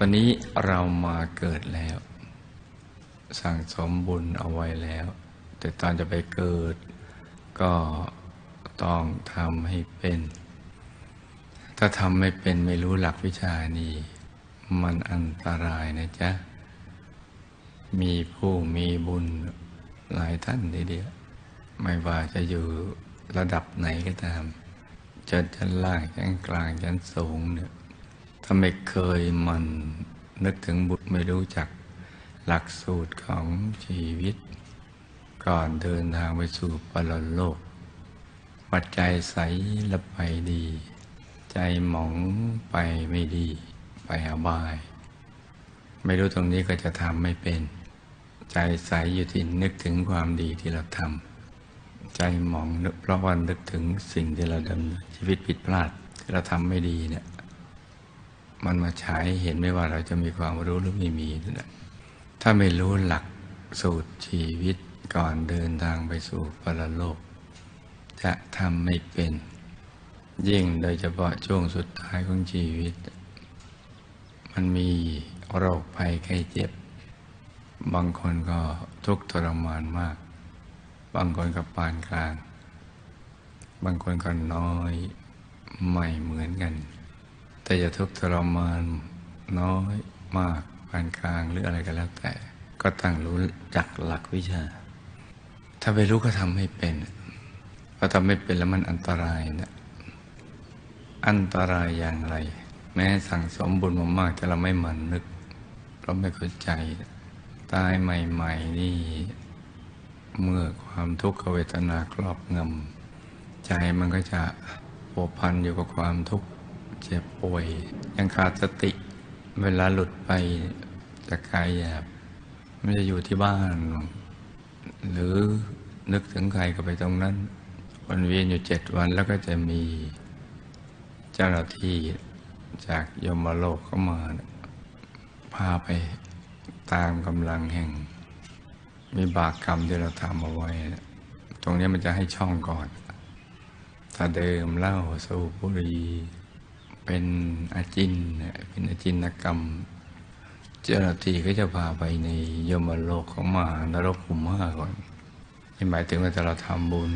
ตอนนี้เรามาเกิดแล้ว สั่งสมบุญเอาไว้แล้ว แต่ตอนจะไปเกิด ก็ต้องทำให้เป็น ถ้าทำไม่เป็นไม่รู้หลักวิชานี้มันอันตรายนะจ๊ะ มีผู้มีบุญหลายท่านทีเดียวไม่ว่าจะอยู่ระดับไหนก็ตามจะชั้นล่างชั้นกลางชั้นสูงเนี่ย ถ้าไม่เคยมันนึกถึงบุตรไม่รู้จักหลักสูตรของชีวิต ก่อนเดินทางไปสู่ปรโลก ปัจใจใสละไปดี ใจหมองไปไม่ดี ไปอบาย ไม่รู้ตรงนี้ก็จะทำไม่เป็น ใจใสอยู่ที่นึกถึงความดีที่เราทำใจหมองเพราะว่านึกถึงสิ่งที่เราดำเนินชีวิตผิดพลาดที่เราทำไม่ดีเนี่ย มันมาฉายเห็นไม่ว่าเราจะมีความรู้หรือไม่มีนะถ้าไม่รู้หลักสูตรชีวิตก่อนเดินทางไปสู่ปรโลก จะทำไม่เป็น ยิ่งโดยเฉพาะช่วงสุดท้ายของชีวิต มันมีโรคภัยไข้เจ็บ บางคนก็ทุกข์ทรมานมาก บางคนก็ปานกลาง บางคนก็น้อยไม่เหมือนกัน แต่จะทุกข์ทรมานน้อยมากปานกลางหรืออะไรก็แล้วแต่ ก็ตั้งรู้จักหลักวิชา ถ้าไปรู้ก็ทำให้เป็นพอทำไม่เป็นแล้วมันอันตรายนะอันตรายอย่างไร แม้สั่งสมบุญมามากแต่เราไม่หมั่นนึก เราไม่เข้าใจ ตายใหม่ ๆ นี่ เมื่อความทุกขเวทนาครอบงำใจมันก็จะผัวพันอยู่กับความทุกข์ เจ็บป่วย ยังขาดสติ เวลาหลุดไปจากกายหยาบไม่จะอยู่ที่บ้าน หรือนึกถึงใครก็ไปตรงนั้น วันเวียนอยู่เจ็ดวันแล้วก็จะมีเจ้าหน้าที่จากยมโลกเข้ามา พาไปตามกำลังแห่งมีบากกรรมที่เราทำเอาไว้ ตรงนี้มันจะให้ช่องก่อน ถ้าเดิมเล้าสูบบุหรี่ เป็นอาจินเป็นอาจินกรรม เจ้าหน้าที่ก็จะพาไปในยมโลกของมานรกขุมห้าก่อนนี่หมายถึงว่าถ้าเราทำบุญ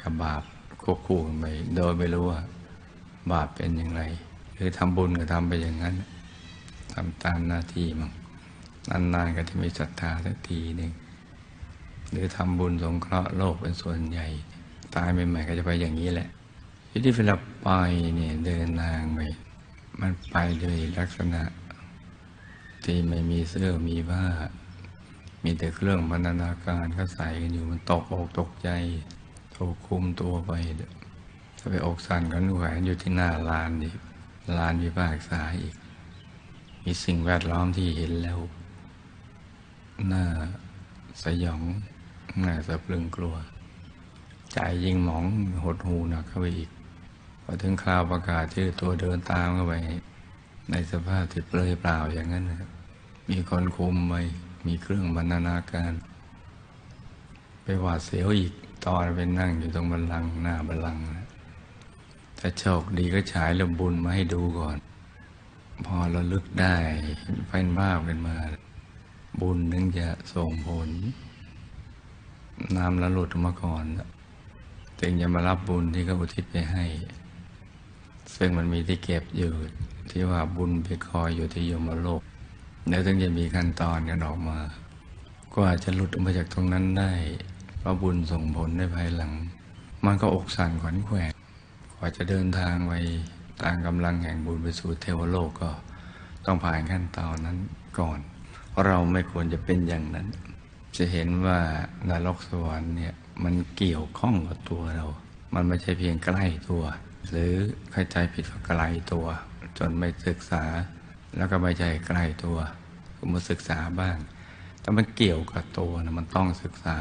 กับบาปควบคู่กันไปโดยไม่รู้ว่าบาปเป็นอย่างไร หรือทำบุญก็ทำไปอย่างนั้นทำตามหน้าที่มั่งนานๆก็จะมีศรัทธาสักทีหนึ่งหรือทำบุญสงเคราะห์โลกเป็นส่วนใหญ่ ตายใหม่ๆก็จะไปอย่างนี้แหละ ที่ที่เวลาไปเนี่ยเดินทางไปมันไปโดยลักษณะ ที่ไม่มีเสื้อมีผ้ามีแต่เครื่องบรรณาการก็ใส่กันอยู่มันตกอกตกใจถูกคุมตัวไปถ้าไปอกสั่นกันแหวนอยู่ที่หน้าลานดิลานวิภาคษาอีก มีสิ่งแวดล้อมที่เห็นแล้วหน้าสยองหน้าสะพรึงกลัว ใจยิ่งหมองหดหูหนักเข้าไปอีก พอถึงคราวประกาศชื่อตัวเดินตามเข้าไป ในสภาพที่เปลยเปล่าอย่างนั้นนะมีคนคุมไปมีเครื่องบรรณานาการ ไปหวาดเสียวอีกตอนไปนั่งอยู่ตรงบันลังหน้าบันลังนะถ้าโชคดีก็ฉายลมบุญมาให้ดูก่อน พอเราลึกได้เป็นภาพกันมา บุญนึงจะส่งผลน้ำละหลุดมาก่อนจึงจะมารับบุญที่เขาอุทิศไปให้ ซึ่งมันมีที่เก็บอยู่ที่ว่าบุญไปคอยอยู่ที่ยมโลกแล้วถึงจะมีขั้นตอนกันออกมา ก็อาจจะหลุดออกมาจากตรงนั้นได้เพราะบุญส่งผลในภายหลัง มันก็อกสั่นขวัญแขวกกว่าจะเดินทางไปตามกำลังแห่งบุญไปสู่เทวโลกก็ต้องผ่านขั้นตอนนั้นก่อน เพราะเราไม่ควรจะเป็นอย่างนั้น จะเห็นว่านรกสวรรค์เนี่ยมันเกี่ยวข้องกับตัวเรา มันไม่ใช่เพียงใกล้ตัว หรือเข้าใจผิดว่าไกลตัว จนไม่ศึกษา แล้วก็ไม่ใช่ใกล้ตัวก็มาศึกษาบ้าง แต่มันเกี่ยวกับตัวนะมันต้องศึกษา